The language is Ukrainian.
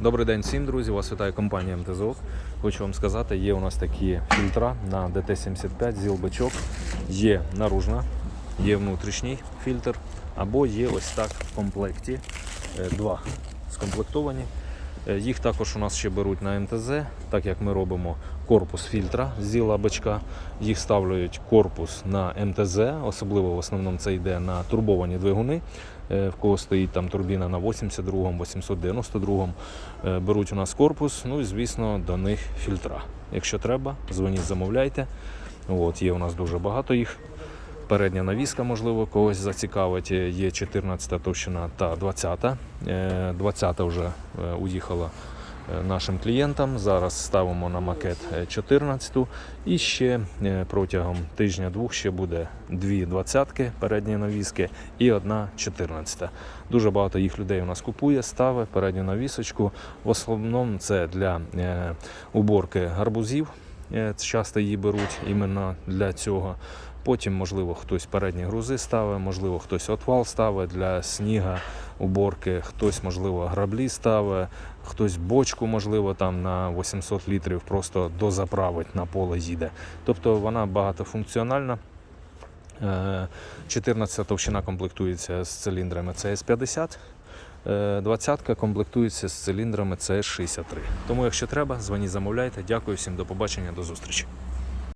Добрий день всім, друзі. Вас вітає компанія МТЗОК. Хочу вам сказати, є у нас такі фільтра на ДТ-75, зілбачок. Є наружна, є внутрішній фільтр, або є ось так в комплекті. е, Два скомплектовані. Е, Їх також у нас ще беруть на МТЗ, так як ми робимо корпус фільтра з зіла бачка. Їх ставлять корпус на МТЗ, особливо в основному це йде на турбовані двигуни. Е, В кого стоїть там турбіна на 82-му, 892-му. Е, Беруть у нас корпус, ну і звісно до них фільтра. Якщо треба, дзвоніть, замовляйте. От, є у нас дуже багато їх. Передня навіска, можливо, когось зацікавить. Е, Є 14 товщина та 20. 20 вже е, уїхала е, нашим клієнтам. Зараз ставимо на макет е, 14. І ще е, протягом тижня-двох ще буде дві двадцятки передньої навіски і одна 14. Дуже багато їх людей у нас купує, ставить передню навісочку. В основному це для е, уборки гарбузів. Е, Часто її беруть іменно для цього. Потім, можливо, хтось передні грузи ставить, можливо, хтось отвал ставить для сніга, уборки, хтось, можливо, граблі ставить, хтось бочку, можливо, там на 800 літрів просто дозаправить на поле їде. Тобто вона багатофункціональна. Е, 14 товщина комплектується з циліндрами CS50. 20 комплектується з циліндрами CS63. Тому, якщо треба, дзвоніть, замовляйте. Дякую всім, до побачення, до зустрічі.